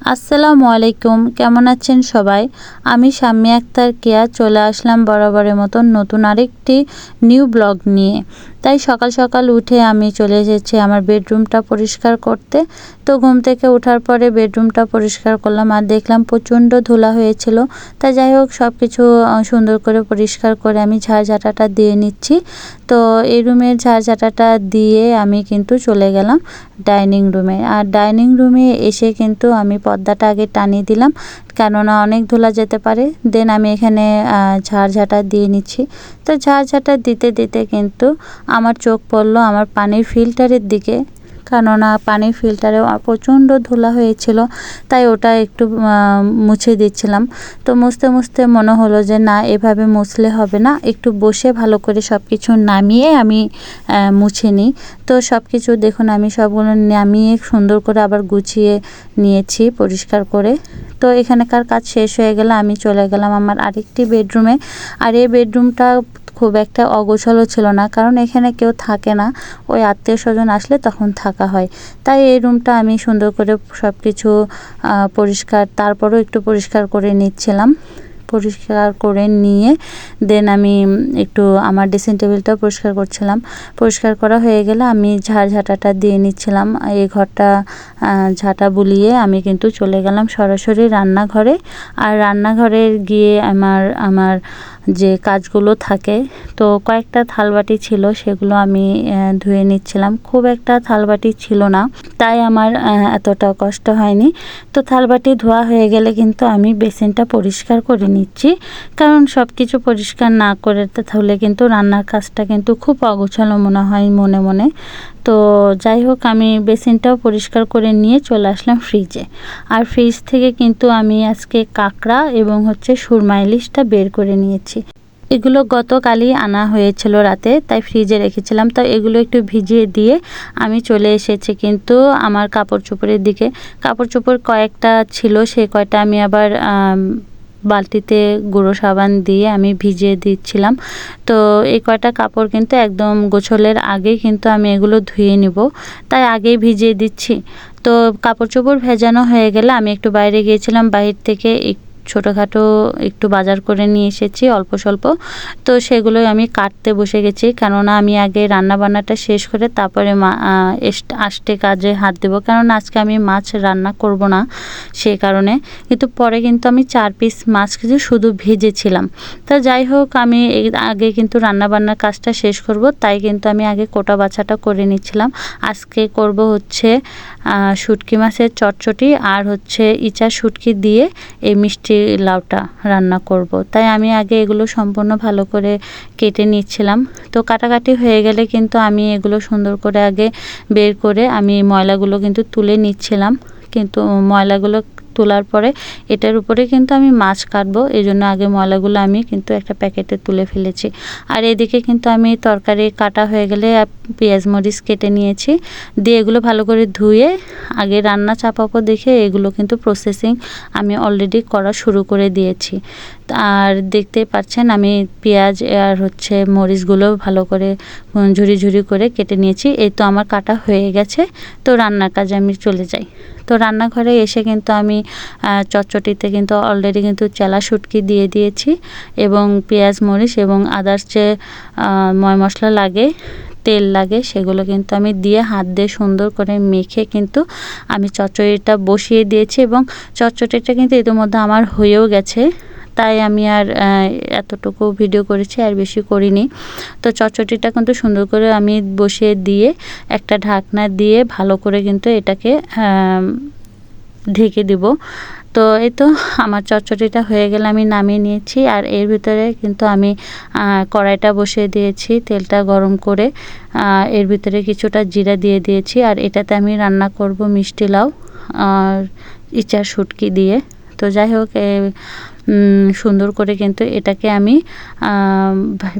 আসসালামু আলাইকুম, কেমন আছেন সবাই? আমি শাম্মী আক্তার কেয়া, চলে আসলাম বরাবরের মতন নতুন আরেকটি নিউ ব্লগ নিয়ে। তাই সকাল সকাল উঠে আমি চলে এসেছি আমার বেডরুমটা পরিষ্কার করতে। তো ঘুম থেকে ওঠার পরে বেডরুমটা পরিষ্কার করলাম আর দেখলাম প্রচণ্ড ধুলা হয়েছিল। তাই যাই হোক সব কিছু সুন্দর করে পরিষ্কার করে আমি ঝাড়ঝাঁটাটা দিয়ে নিচ্ছি। তো এই রুমের ঝাড়ঝাঁটাটা দিয়ে আমি কিন্তু চলে গেলাম ডাইনিং রুমে। আর ডাইনিং রুমে এসে কিন্তু আমি পর্দাটা আগে টানিয়ে দিলাম, কেননা অনেক ধুলা যেতে পারে। দেন আমি এখানে ঝাড়ঝাঁটা দিয়ে নিচ্ছি। তো ঝাড়ঝাঁটা দিতে দিতে কিন্তু আমার চোখ পড়ল আমার পানির ফিল্টারের দিকে। কেননা পানির ফিল্টারে প্রচণ্ড ধুলা হয়েছিল, তাই ওটা একটু মুছে দিচ্ছিলাম। তো মুছতে মুছতে মনে হলো যে, না, এভাবে মুছলে হবে না। একটু বসে ভালো করে সব কিছু নামিয়ে আমি মুছে নিই। তো সব কিছু দেখুন, আমি সবগুলো নামিয়ে সুন্দর করে আবার গুছিয়ে নিয়েছি পরিষ্কার করে। তো এখানকার কাজ শেষ হয়ে গেলে আমি চলে গেলাম আমার আরেকটি বেডরুমে। আর এই বেডরুমটা খুব একটা অগোছালো ছিল না, কারণ এখানে কেউ থাকে না। ওই আত্মীয় স্বজন আসলে তখন থাকা হয়। তাই এই রুমটা আমি সুন্দর করে সব কিছু পরিষ্কার, তারপরও একটু পরিষ্কার করে নিচ্ছিলাম। পরিষ্কার করে নিয়ে দেন আমি একটু আমার ড্রেসিং টেবিলটাও পরিষ্কার করছিলাম। পরিষ্কার করা হয়ে গেলে আমি ঝাড় ঝাঁটাটা দিয়ে নিচ্ছিলাম। এই ঘরটা ঝাঁটা বুলিয়ে আমি কিন্তু চলে গেলাম সরাসরি রান্নাঘরে। আর রান্নাঘরে গিয়ে আমার আমার যে কাজগুলো থাকে। তো কয়েকটা থালবাটি ছিল, সেগুলো আমি ধুয়ে নিচ্ছিলাম। খুব একটা থালবাটি ছিল না, তাই আমার এতটা কষ্ট হয়নি। তো থালবাটি ধোয়া হয়ে গেলে কিন্তু আমি বেসিনটা পরিষ্কার করে নিচ্ছি। কারণ সব কিছু পরিষ্কার না করে তাহলে কিন্তু রান্নার কাজটা কিন্তু খুব অগোছালো মনে হয় মনে মনে। তো যাই হোক, আমি বেসিনটাও পরিষ্কার করে নিয়ে চলে আসলাম ফ্রিজে আর ফ্রিজ থেকে কিন্তু আমি আজকে কাঁকড়া এবং হচ্ছে সুরমা ইলিশটা বের করে নিয়েছি। এগুলো গতকালই আনা হয়েছিল রাতে, তাই ফ্রিজে রেখেছিলাম। তো এগুলো একটু ভিজিয়ে দিয়ে আমি চলে এসেছি কিন্তু আমার কাপড় চোপড়ের দিকে। কাপড় চোপড় কয়েকটা ছিল, সে কয়টা আমি আবার বালতিতে গুঁড়ো সাবান দিয়ে আমি ভিজিয়ে দিচ্ছিলাম। তো এই কয়টা কাপড় কিন্তু একদম গোছলের আগেই কিন্তু আমি এগুলো ধুয়ে নিব। তাই আগেই ভিজিয়ে দিচ্ছি। তো কাপড় চোপড় ভেজানো হয়ে গেলে আমি একটু বাইরে গিয়েছিলাম, বাইরে থেকে ছোটোখাটো একটু বাজার করে নিয়ে এসেছি, অল্প স্বল্প। তো সেগুলোই আমি কাটতে বসে গেছি। কেননা আমি আগে রান্না বান্নাটা শেষ করে তারপরে মা আসতে কাজে হাত দেবো। কেননা আজকে আমি মাছ রান্না করব না সেই কারণে। কিন্তু পরে কিন্তু আমি চার পিস মাছ কিছু শুধু ভেজেছিলাম। তা যাই হোক, আমি আগে কিন্তু রান্না বান্নার কাজটা শেষ করব। তাই কিন্তু আমি আগে কোটা বাছাটা করে নিচ্ছিলাম। আজকে করব হচ্ছে শুটকি মাছের চটচটি আর হচ্ছে ইচা শুটকি দিয়ে এই মিষ্টি মিষ্টি লাউটা রান্না করব। তাই আমি আগে এগুলো সম্পূর্ণ ভালো করে কেটে নিচ্ছিলাম তো কাটাকাটি হয়ে গেলে কিন্তু আমি এগুলো সুন্দর করে আগে বের করে আমি ময়লাগুলো কিন্তু তুলে নিচ্ছিলাম কিন্তু ময়লাগুলো তোলার পরে এটার উপরে কিন্তু আমি মাছ কাটবো। এই জন্য আগে ময়লাগুলো আমি কিন্তু একটা প্যাকেটে তুলে ফেলেছি। আর এদিকে কিন্তু আমি তরকারি কাটা হয়ে গেলে পেঁয়াজ মরিচ কেটে নিয়েছি। দিয়ে এগুলো ভালো করে ধুয়ে আগে রান্না চাপাবো দেখে এগুলো কিন্তু প্রসেসিং আমি অলরেডি করা শুরু করে দিয়েছি। আর দেখতে পাচ্ছেন আমি পেঁয়াজ আর হচ্ছে মরিচগুলো ভালো করে ঝুরি ঝুরি করে কেটে নিয়েছি। এই তো আমার কাটা হয়ে গেছে। তো রান্নার কাজে আমি চলে যাই। তো রান্নাঘরে এসে কিন্তু আমি চটচটিতে কিন্তু অলরেডি কিন্তু চেলা শুটকি দিয়ে দিয়েছি এবং পেঁয়াজ, মরিচ এবং আদার্স যে ময় মশলা লাগে, তেল লাগে, সেগুলো কিন্তু আমি দিয়ে হাত দিয়ে সুন্দর করে মেখে কিন্তু আমি চচ্চড়িটা বসিয়ে দিয়েছি এবং চচ্চড়িটা কিন্তু ইতিমধ্যে আমার হয়েও গেছে। তাই আমি আর এতটুকু ভিডিও করেছি, আর বেশি করিনি। তো চচ্চটিটা কিন্তু সুন্দর করে আমি বসিয়ে দিয়ে একটা ঢাকনা দিয়ে ভালো করে কিন্তু এটাকে ঢেকে দিব। তো এই তো আমার চটচটিটা হয়ে গেলে আমি নামিয়ে নিয়েছি আর এর ভিতরে কিন্তু আমি কড়াইটা বসিয়ে দিয়েছি তেলটা গরম করে। এর ভিতরে কিছুটা জিরা দিয়ে দিয়েছি আর এটাতে আমি রান্না করব মিষ্টি লাউ আর ইচার শুটকি দিয়ে। তো যাই হোক সুন্দর করে কিন্তু এটাকে আমি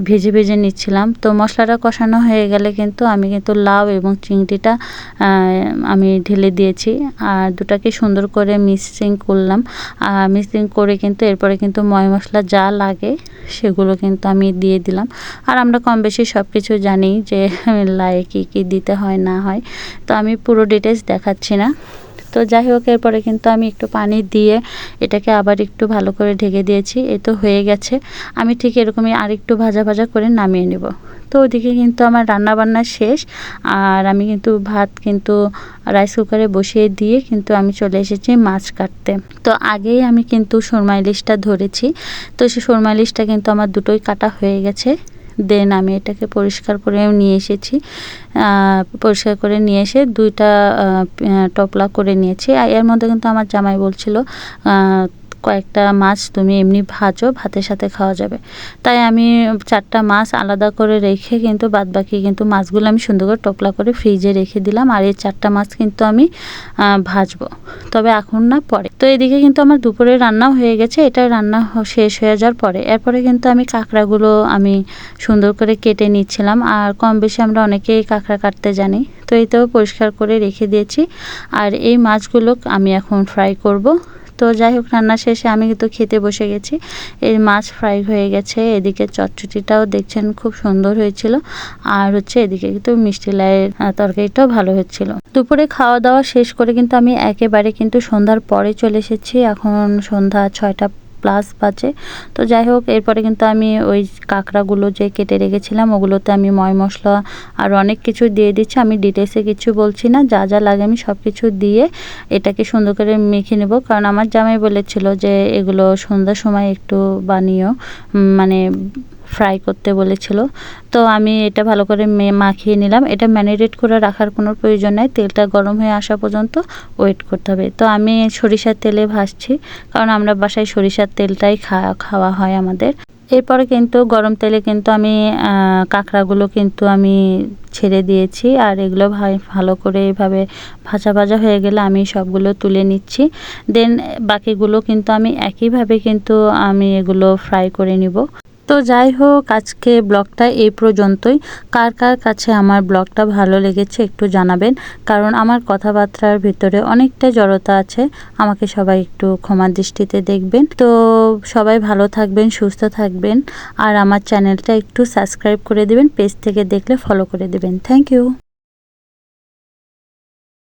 ভেজে ভেজে নিচ্ছিলাম। তো মশলাটা কষানো হয়ে গেলে কিন্তু আমি কিন্তু লাউ এবং চিংড়িটা আমি ঢেলে দিয়েছি। আর দুটাকে সুন্দর করে মিক্সিং করলাম। মিক্সিং করে কিন্তু এরপরে কিন্তু ময় মশলা যা লাগে সেগুলো কিন্তু আমি দিয়ে দিলাম। আর আমরা কম বেশি সব কিছু জানি যে লাই কী কী দিতে হয় না হয়। তো আমি পুরো ডিটেলস দেখাচ্ছি না। তো যাই হোক, এরপরে কিন্তু আমি একটু পানি দিয়ে এটাকে আবার একটু ভালো করে ঢেকে দিয়েছি। এ তো হয়ে গেছে। আমি ঠিক এরকমই আর একটু ভাজা ভাজা করে নামিয়ে নেব। তো ওদিকে কিন্তু আমার রান্না বান্না শেষ। আর আমি কিন্তু ভাত কিন্তু রাইস কুকারে বসিয়ে দিয়ে কিন্তু আমি চলে এসেছি মাছ কাটতে। তো আগেই আমি কিন্তু সুরমা ইলিশটা ধরেছি। তো সেই সুরমা ইলিশটা কিন্তু আমার দুটোই কাটা হয়ে গেছে। দেন আমি এটাকে পরিষ্কার করে নিয়ে এসেছি। পরিষ্কার করে নিয়ে এসে দুইটা টপলা করে নিয়েছি। আর এর মধ্যে কিন্তু আমার জামাই বলছিল কয়েকটা মাছ তুমি এমনি ভাজো, ভাতের সাথে খাওয়া যাবে। তাই আমি চারটা মাছ আলাদা করে রেখে কিন্তু বাদ বাকি কিন্তু মাছগুলো আমি সুন্দর করে টোপলা করে ফ্রিজে রেখে দিলাম আর এই চারটা মাছ কিন্তু আমি ভাজবো। তবে এখন না, পরে। তো এদিকে কিন্তু আমার দুপুরে রান্নাও হয়ে গেছে, এটা রান্না শেষ হয়ে যাওয়ার পরে। এরপরে কিন্তু আমি কাঁকড়াগুলো আমি সুন্দর করে কেটে নিচ্ছিলাম আর কম বেশি আমরা অনেকেই কাঁকড়া কাটতে জানি। তো এইটাও পরিষ্কার করে রেখে দিয়েছি। আর এই মাছগুলো আমি এখন ফ্রাই করব। তো যাই হোক রান্না শেষে আমি কিন্তু খেতে বসে গেছি। এর মাছ ফ্রাই হয়ে গেছে, এদিকে চটচটিটাও দেখছেন খুব সুন্দর হয়েছিল। আর হচ্ছে এদিকে কিন্তু মিষ্টি লাইয়ের তরকারিটাও ভালো হয়েছিল দুপুরে খাওয়া দাওয়া শেষ করে কিন্তু আমি একেবারে কিন্তু সন্ধ্যার পরে চলে এসেছি। এখন সন্ধ্যা ছয়টা প্লাস বাজে। তো যাই হোক, এরপরে কিন্তু আমি ওই কাঁকড়াগুলো যে কেটে রেখেছিলাম, ওগুলোতে আমি ময় মশলা আর অনেক কিছু দিয়ে দিচ্ছি। আমি ডিটেলসে কিছু বলছি না, যা যা লাগে আমি সব কিছু দিয়ে এটাকে সুন্দর করে মেখে নেব। কারণ আমার জামাই বলেছিল যে এগুলো সন্ধ্যার সময় একটু বানিও মানে ফ্রাই করতে বলেছিল। তো আমি এটা ভালো করে মাখিয়ে নিলাম। এটা ম্যারিনেট করে রাখার কোনো প্রয়োজন নাই। তেলটা গরম হয়ে আসা পর্যন্ত ওয়েট করতে হবে। তো আমি সরিষার তেলে ভাজছি, কারণ আমরা বাসায় সরিষার তেলটাই খাওয়া হয় আমাদের। এরপরে কিন্তু গরম তেলে কিন্তু আমি কাঁকড়াগুলো কিন্তু আমি ছেড়ে দিয়েছি। আর এগুলো ভালো করে এভাবে ভাজা ভাজা হয়ে গেলে আমি সবগুলো তুলে নিচ্ছি। দেন বাকিগুলো কিন্তু আমি একইভাবে কিন্তু আমি এগুলো ফ্রাই করে নিব। তো যাই হোক, আজকে ব্লগটা এই পর্যন্তই। কার কার কাছে আমার ব্লগটা ভালো লেগেছে একটু জানাবেন, কারণ আমার কথাবার্তার ভিতরে অনেকটা জড়তা আছে। আমাকে সবাই একটু ক্ষমা দৃষ্টিতে দেখবেন। তো সবাই ভালো থাকবেন, সুস্থ থাকবেন, আর আমার চ্যানেলটা একটু সাবস্ক্রাইব করে দেবেন, পেজ থেকে দেখলে ফলো করে দেবেন। Thank you